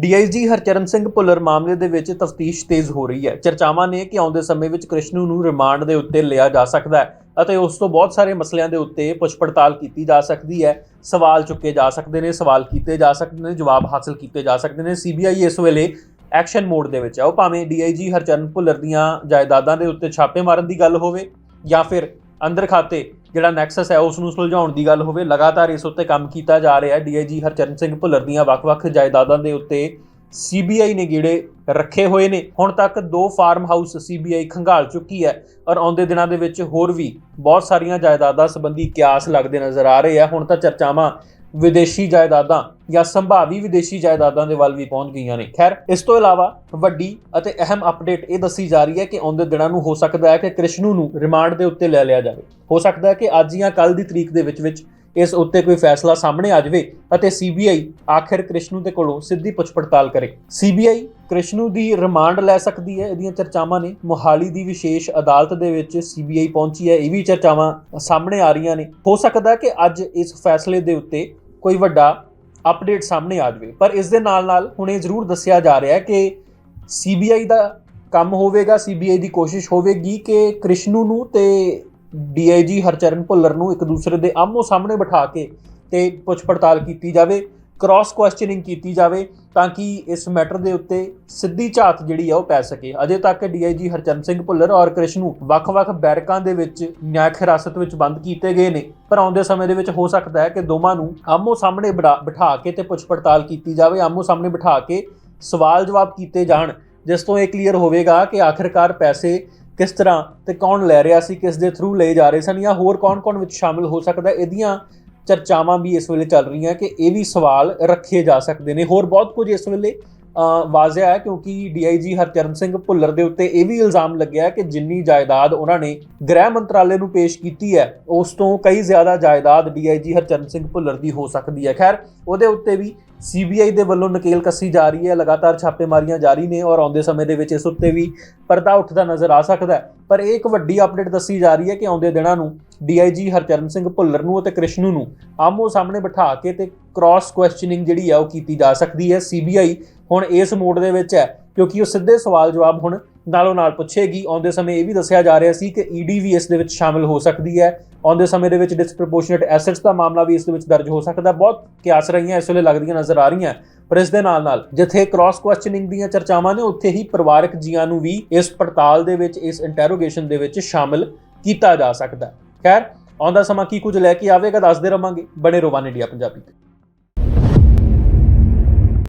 DIG Harcharan Singh Bhullar ਮਾਮਲੇ ਦੇ ਵਿੱਚ ਤਫਤੀਸ਼ ਤੇਜ਼ ਹੋ ਰਹੀ ਹੈ। ਚਰਚਾਵਾਂ ਨੇ ਕਿ ਆਉਂਦੇ ਸਮੇਂ ਵਿੱਚ ਕ੍ਰਿਸ਼ਨੂ ਨੂੰ ਰਿਮਾਂਡ ਦੇ ਉੱਤੇ ਲਿਆ ਜਾ ਸਕਦਾ ਹੈ ਅਤੇ ਉਸ ਤੋਂ ਬਹੁਤ ਸਾਰੇ ਮਸਲਿਆਂ ਦੇ ਉੱਤੇ ਪੁੱਛ ਪੜਤਾਲ ਕੀਤੀ ਜਾ ਸਕਦੀ ਹੈ। ਸਵਾਲ ਚੁੱਕੇ ਜਾ ਸਕਦੇ ਨੇ, ਸਵਾਲ ਕੀਤੇ ਜਾ ਸਕਦੇ ਨੇ, ਜਵਾਬ ਹਾਸਲ ਕੀਤੇ ਜਾ ਸਕਦੇ ਨੇ। ਸੀਬੀਆਈ ਇਸ ਵੇਲੇ ਐਕਸ਼ਨ ਮੋਡ ਦੇ ਵਿੱਚ ਹੈ। ਉਹ ਭਾਵੇਂ ਡੀਆਈਜੀ ਹਰਚਰਨ ਭੁੱਲਰ ਦੀਆਂ ਜਾਇਦਾਦਾਂ ਦੇ ਉੱਤੇ ਛਾਪੇ ਮਾਰਨ ਦੀ ਗੱਲ ਹੋਵੇ ਜਾਂ ਫਿਰ ਅੰਦਰ ਖਾਤੇ ਜਿਹੜਾ ਨੈਕਸਸ ਹੈ, ਉਸ ਨੂੰ ਸੁਲਝਾਉਣ ਦੀ ਗੱਲ ਹੋਵੇ। ਲਗਾਤਾਰ ਇਸ ਉੱਤੇ ਕੰਮ ਕੀਤਾ ਜਾ ਰਿਹਾ ਹੈ। ਡੀਆਈਜੀ ਹਰਚਰਨ ਸਿੰਘ ਭੁੱਲਰ ਦੀਆਂ ਵੱਖ-ਵੱਖ ਜਾਇਦਾਦਾਂ ਦੇ ਉੱਤੇ ਸੀਬੀਆਈ ਨੇ ਗੇੜੇ ਰੱਖੇ ਹੋਏ ਨੇ। ਹੁਣ ਤੱਕ ਦੋ ਫਾਰਮ ਹਾਊਸ ਸੀਬੀਆਈ ਖੰਗਾਲ ਚੁੱਕੀ ਹੈ ਔਰ ਆਉਂਦੇ ਦਿਨਾਂ ਦੇ ਵਿੱਚ ਹੋਰ ਵੀ ਬਹੁਤ ਸਾਰੀਆਂ ਜਾਇਦਾਦਾਂ ਸੰਬੰਧੀ ਕਿਆਸ ਲੱਗਦੇ ਨਜ਼ਰ ਆ ਰਹੇ ਆ। ਹੁਣ ਤਾਂ ਚਰਚਾਵਾਂ ਵਿਦੇਸ਼ੀ ਜਾਇਦਾਦਾਂ ਜਾਂ ਸੰਭਾਵੀ ਵਿਦੇਸ਼ੀ ਜਾਇਦਾਦਾਂ ਦੇ ਵੱਲ ਵੀ ਪਹੁੰਚ ਗਈਆਂ ਨੇ। ਖੈਰ, ਇਸ ਤੋਂ ਇਲਾਵਾ ਵੱਡੀ ਅਤੇ ਅਹਿਮ ਅਪਡੇਟ ਇਹ ਦੱਸੀ ਜਾ ਰਹੀ ਹੈ ਕਿ ਆਉਂਦੇ ਦਿਨਾਂ ਨੂੰ ਹੋ ਸਕਦਾ ਹੈ ਕਿ ਕ੍ਰਿਸ਼ਨੂ ਨੂੰ ਰਿਮਾਂਡ ਦੇ ਉੱਤੇ ਲੈ ਲਿਆ ਜਾਵੇ। ਹੋ ਸਕਦਾ ਹੈ ਕਿ ਅੱਜ ਜਾਂ ਕੱਲ ਦੀ ਤਰੀਕ ਦੇ ਵਿੱਚ ਵਿੱਚ ਇਸ ਉੱਤੇ ਕੋਈ ਫੈਸਲਾ ਸਾਹਮਣੇ ਆ ਜਾਵੇ ਅਤੇ ਸੀਬੀਆਈ ਆਖਿਰ ਕ੍ਰਿਸ਼ਨੂ ਦੇ ਕੋਲੋਂ ਸਿੱਧੀ ਪੁੱਛ ਪੜਤਾਲ ਕਰੇ ਸੀਬੀਆਈ ਕ੍ਰਿਸ਼ਨੂ ਦੀ ਰਿਮਾਂਡ ਲੈ ਸਕਦੀ ਹੈ, ਇਹਦੀਆਂ ਚਰਚਾਵਾਂ ਨੇ। ਮੋਹਾਲੀ ਦੀ ਵਿਸ਼ੇਸ਼ ਅਦਾਲਤ ਦੇ ਵਿੱਚ ਸੀਬੀਆਈ ਪਹੁੰਚੀ ਹੈ, ਇਹ ਵੀ ਚਰਚਾਵਾਂ ਸਾਹਮਣੇ ਆ ਰਹੀਆਂ ਨੇ। ਹੋ ਸਕਦਾ ਹੈ ਕਿ ਅੱਜ ਇਸ ਫੈਸਲੇ ਦੇ ਉੱਤੇ ਕੋਈ ਵੱਡਾ ਅਪਡੇਟ ਸਾਹਮਣੇ ਆ ਜਾਵੇ। ਪਰ ਇਸ ਦੇ ਨਾਲ ਨਾਲ ਹੁਣ ਇਹ ਜ਼ਰੂਰ ਦੱਸਿਆ ਜਾ ਰਿਹਾ ਹੈ ਕਿ ਸੀਬੀਆਈ ਦਾ ਕੰਮ ਹੋਵੇਗਾ ਸੀਬੀਆਈ ਦੀ ਕੋਸ਼ਿਸ਼ ਹੋਵੇਗੀ ਕਿ ਕ੍ਰਿਸ਼ਨੂ ਨੂੰ ਤੇ ਡੀਆਈਜੀ ਹਰਚਰਨ ਭੁੱਲਰ ਨੂੰ ਇੱਕ ਦੂਸਰੇ ਦੇ ਆਮੋ ਸਾਹਮਣੇ ਬਿਠਾ ਕੇ ਤੇ ਪੁੱਛ ਪੜਤਾਲ ਕੀਤੀ ਜਾਵੇ। ਕ੍ਰਾਸ ਕੁਐਸਚਨਿੰਗ ਕੀਤੀ ਜਾਵੇ ਤਾਂ ਕਿ ਇਸ ਮੈਟਰ ਦੇ ਉੱਤੇ ਸਿੱਧੀ ਝਾਤ ਜਿਹੜੀ ਆ ਉਹ ਪੈ ਸਕੇ। ਅਜੇ ਤੱਕ ਡੀਆਈਜੀ ਹਰਚਰਨ ਸਿੰਘ ਭੁੱਲਰ ਔਰ ਕ੍ਰਿਸ਼ਨੂ ਵੱਖ-ਵੱਖ ਬੈਰਕਾਂ ਦੇ ਵਿੱਚ ਨਿਆਇਕ ਹਿਰਾਸਤ ਵਿੱਚ ਬੰਦ ਕੀਤੇ ਗਏ ਨੇ। ਪਰ ਆਉਂਦੇ ਸਮੇਂ ਦੇ ਵਿੱਚ ਹੋ ਸਕਦਾ ਹੈ ਕਿ ਦੋਵਾਂ ਨੂੰ ਆਮੋ ਸਾਹਮਣੇ ਬਿਠਾ- ਬਿਠਾ ਕੇ ਤੇ ਪੁੱਛ ਪੜਤਾਲ ਕੀਤੀ ਜਾਵੇ ਆਮੋ ਸਾਹਮਣੇ ਬਿਠਾ ਕੇ ਸਵਾਲ ਜਵਾਬ ਕੀਤੇ ਜਾਣ। ਜਿਸ ਤੋਂ ਇਹ ਕਲੀਅਰ ਹੋਵੇਗਾ ਕਿ ਆਖਿਰਕਾਰ ਪੈਸੇ ਕਿਸ ਤਰ੍ਹਾਂ ਤੇ ਕੌਣ ਲੈ ਰਿਹਾ ਸੀ, ਕਿਸ ਦੇ ਥਰੂ ਲਏ ਜਾ ਰਹੇ ਸਨ ਜਾਂ ਹੋਰ ਕੌਣ-ਕੌਣ ਵਿੱਚ ਸ਼ਾਮਿਲ ਹੋ ਸਕਦਾ ਇਹਦੀਆਂ ਚਰਚਾਵਾਂ ਵੀ ਇਸ ਵੇਲੇ ਚੱਲ ਰਹੀਆਂ ਕਿ ਇਹ ਵੀ ਸਵਾਲ ਰੱਖੇ ਜਾ ਸਕਦੇ ਨੇ। ਹੋਰ ਬਹੁਤ ਕੁਝ ਇਸ ਵੇਲੇ ਵਾਜ਼ਿਆ ਹੈ ਕਿਉਂਕਿ ਡੀਆਈਜੀ ਹਰਚਰਨ ਸਿੰਘ ਭੁੱਲਰ ਦੇ ਉੱਤੇ ਇਹ ਵੀ ਇਲਜ਼ਾਮ ਲੱਗਿਆ ਕਿ ਜਿੰਨੀ ਜਾਇਦਾਦ ਉਹਨਾਂ ਨੇ ਗ੍ਰਹਿ ਮੰਤਰਾਲੇ ਨੂੰ ਪੇਸ਼ ਕੀਤੀ ਹੈ, ਉਸ ਤੋਂ ਕਈ ਜ਼ਿਆਦਾ ਜਾਇਦਾਦ ਡੀਆਈਜੀ ਹਰਚਰਨ ਸਿੰਘ ਭੁੱਲਰ ਦੀ ਹੋ ਸਕਦੀ ਹੈ। ਖੈਰ, ਉਹਦੇ ਉੱਤੇ ਵੀ ਸੀਬੀਆਈ ਦੇ ਵੱਲੋਂ ਨਕੇਲ ਕੱਸੀ ਜਾ ਰਹੀ ਹੈ, ਲਗਾਤਾਰ ਛਾਪੇਮਾਰੀਆਂ ਜਾਰੀ ਨੇ ਔਰ ਆਉਂਦੇ ਸਮੇਂ ਦੇ ਵਿੱਚ ਇਸ ਉੱਤੇ ਵੀ ਪਰਦਾ ਉੱਠਦਾ ਨਜ਼ਰ ਆ ਸਕਦਾ ਹੈ। ਪਰ ਇਹ ਇੱਕ ਵੱਡੀ ਅਪਡੇਟ ਦੱਸੀ ਜਾ ਰਹੀ ਹੈ ਕਿ ਆਉਂਦੇ ਦਿਨਾਂ ਨੂੰ ਡੀਆਈਜੀ ਹਰਚਰਨ ਸਿੰਘ ਭੁੱਲਰ ਨੂੰ ਅਤੇ ਕ੍ਰਿਸ਼ਨੂ ਨੂੰ ਆਮੋ ਸਾਹਮਣੇ ਬਿਠਾ ਕੇ ਤੇ ਕ੍ਰਾਸ ਕੁਐਸਚਨਿੰਗ ਜਿਹੜੀ ਆ ਉਹ ਕੀਤੀ ਜਾ ਸਕਦੀ ਹੈ। ਸੀਬੀਆਈ ਹੁਣ ਇਸ ਮੋੜ ਦੇ ਵਿੱਚ ਹੈ, ਕਿਉਂਕਿ ਉਹ ਸਿੱਧੇ ਸਵਾਲ ਜਵਾਬ ਹੁਣ ਨਾਲੋਂ ਨਾਲ ਪੁੱਛੇਗੀ, ਆਉਂਦੇ ਸਮੇਂ ਇਹ ਵੀ ਦੱਸਿਆ ਜਾ ਰਿਹਾ ਸੀ ਕਿ ਈਡੀ ਵੀ ਇਸ ਦੇ ਵਿੱਚ ਸ਼ਾਮਿਲ ਹੋ ਸਕਦੀ ਹੈ। ਆਉਂਦੇ ਸਮੇਂ ਦੇ ਵਿੱਚ ਡਿਸਪ੍ਰੋਪੋਰਸ਼ਨੇਟ ਐਸੈਟਸ ਦਾ ਮਾਮਲਾ ਵੀ ਇਸ ਦੇ ਵਿੱਚ ਦਰਜ ਹੋ ਸਕਦਾ। ਬਹੁਤ ਕਿਆਸ ਰਹੀਆਂ, ਇਸ ਵੇਲੇ ਲੱਗਦੀਆਂ ਨਜ਼ਰ ਆ ਰਹੀਆਂ। ਪਰ ਇਸ ਦੇ ਨਾਲ ਨਾਲ ਜਿੱਥੇ ਕ੍ਰਾਸ ਕੁਐਸਚਨਿੰਗ ਦੀਆਂ ਚਰਚਾਵਾਂ ਨੇ, ਉੱਥੇ ਹੀ ਪਰਿਵਾਰਕ ਜੀਆਂ ਨੂੰ ਵੀ ਇਸ ਪੜਤਾਲ ਦੇ ਵਿੱਚ, ਇਸ ਇੰਟਰੋਗੇਸ਼ਨ ਦੇ ਵਿੱਚ ਸ਼ਾਮਿਲ ਕੀਤਾ ਜਾ ਸਕਦਾ। ਖੈਰ, ਆਉਂਦਾ ਸਮਾਂ ਕੀ ਕੁਝ ਲੈ ਕੇ ਆਵੇਗਾ, ਦੱਸਦੇ ਰਵਾਂਗੇ। ਬਣੇ ਰੋਵਾਨ ਇੰਡੀਆ ਪੰਜਾਬੀ ਤੇ।